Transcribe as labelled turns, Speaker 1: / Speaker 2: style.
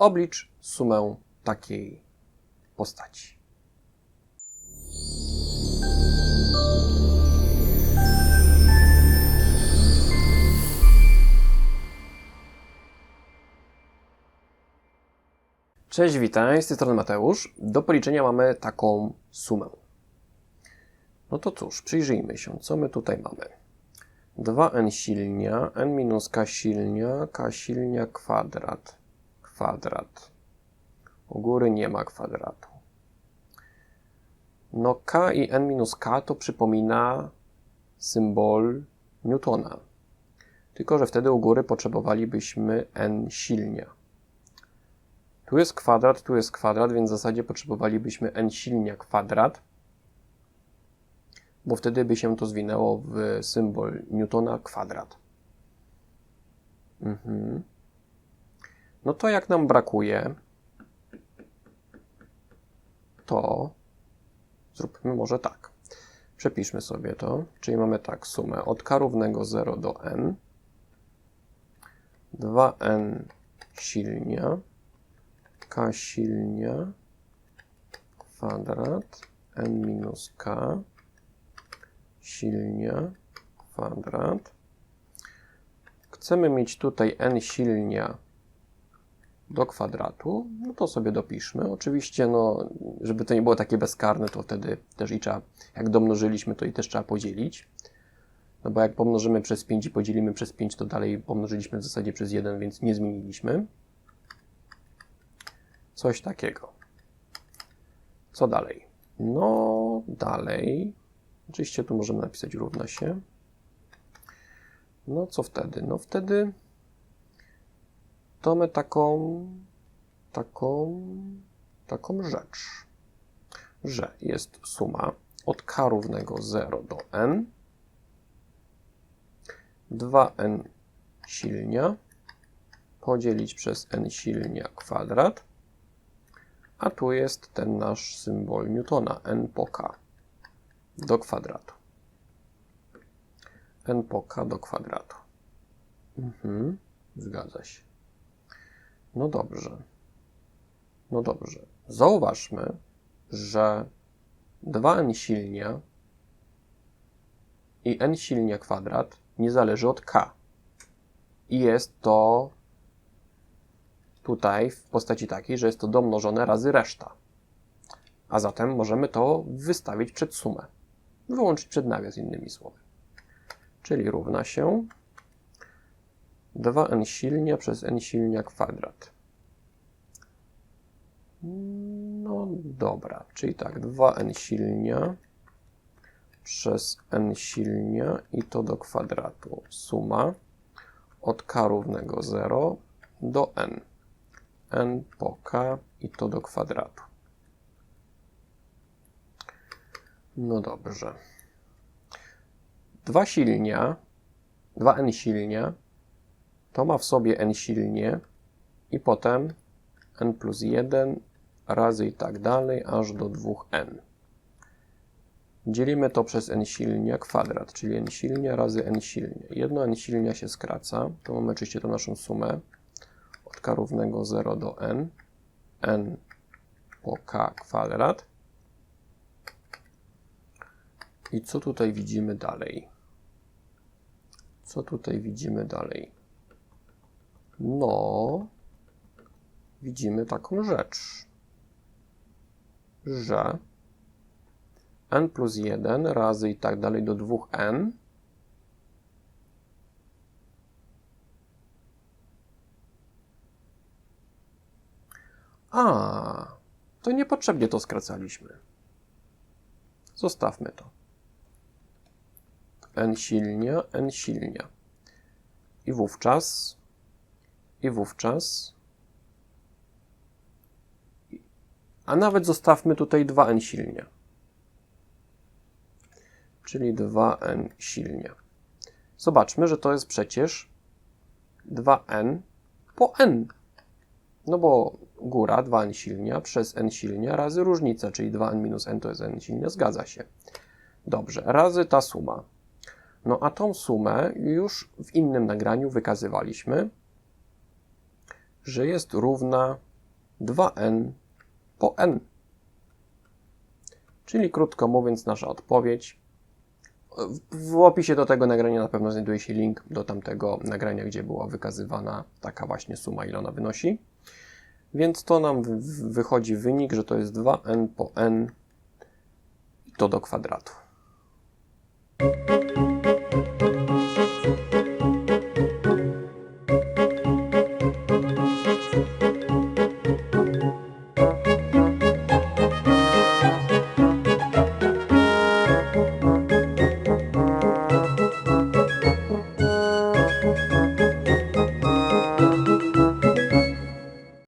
Speaker 1: Oblicz sumę takiej postaci. Cześć, witaj, z tej strony Mateusz. Do policzenia mamy taką sumę. No to cóż, przyjrzyjmy się, co my tutaj mamy. 2n silnia, n minus k silnia, k silnia kwadrat, kwadrat. U góry nie ma kwadratu. No k i n minus k to przypomina symbol Newtona. Tylko, że wtedy u góry potrzebowalibyśmy n silnia. Tu jest kwadrat, tu jest kwadrat, więc w zasadzie potrzebowalibyśmy n silnia kwadrat, bo wtedy by się to zwinęło w symbol Newtona kwadrat. Mhm. No to jak nam brakuje, to zróbmy może tak. Przepiszmy sobie to, czyli mamy tak sumę od k równego 0 do n, 2n silnia, k silnia, kwadrat, n minus k, silnia, kwadrat. Chcemy mieć tutaj n silnia do kwadratu, no to sobie dopiszmy. Oczywiście, no, żeby to nie było takie bezkarne, to wtedy też i trzeba, jak domnożyliśmy, to i też trzeba podzielić. No bo jak pomnożymy przez 5 i podzielimy przez 5, to dalej pomnożyliśmy w zasadzie przez 1, więc nie zmieniliśmy. Coś takiego. Co dalej? No, dalej. Oczywiście tu możemy napisać równa się. No, co wtedy? No, wtedy mamy taką, taką, taką rzecz, że jest suma od k równego 0 do n, 2n silnia podzielić przez n silnia kwadrat, a tu jest ten nasz symbol Newtona, n po k do kwadratu. n po k do kwadratu. Mhm, zgadza się. No dobrze. No dobrze. Zauważmy, że 2n silnia i n silnia kwadrat nie zależy od k. I jest to tutaj w postaci takiej, że jest to domnożone razy reszta. A zatem możemy to wystawić przed sumę. Wyłączyć przed nawias, innymi słowy. Czyli równa się 2n silnia przez n silnia kwadrat. No dobra, czyli tak, 2n silnia przez n silnia i to do kwadratu. Suma od k równego 0 do n. n po k i to do kwadratu. No dobrze. 2 silnia, 2n silnia to ma w sobie n silnie i potem n plus 1 razy i tak dalej, aż do 2n. Dzielimy to przez n silnia kwadrat, czyli n silnia razy n silnia. Jedno n silnia się skraca, to mamy oczywiście tą naszą sumę od k równego 0 do n, n po k kwadrat. I co tutaj widzimy dalej? Co tutaj widzimy dalej? No, widzimy taką rzecz, że n plus 1 razy i tak dalej do 2n A, to niepotrzebnie to skracaliśmy. Zostawmy to. n silnia, n silnia. I wówczas i wówczas. A nawet zostawmy tutaj 2n silnia. Czyli 2n silnia. Zobaczmy, że to jest przecież 2n po n. No bo góra 2n silnia przez n silnia razy różnica, czyli 2n minus n to jest n silnia, zgadza się. Dobrze, razy ta suma. No a tą sumę już w innym nagraniu wykazywaliśmy że jest równa 2n po n. Czyli krótko mówiąc, nasza odpowiedź. W- opisie do tego nagrania na pewno znajduje się link do tamtego nagrania, gdzie była wykazywana taka właśnie suma, ile ona wynosi. Więc to nam wy- wychodzi wynik, że to jest 2n po n i to do kwadratu.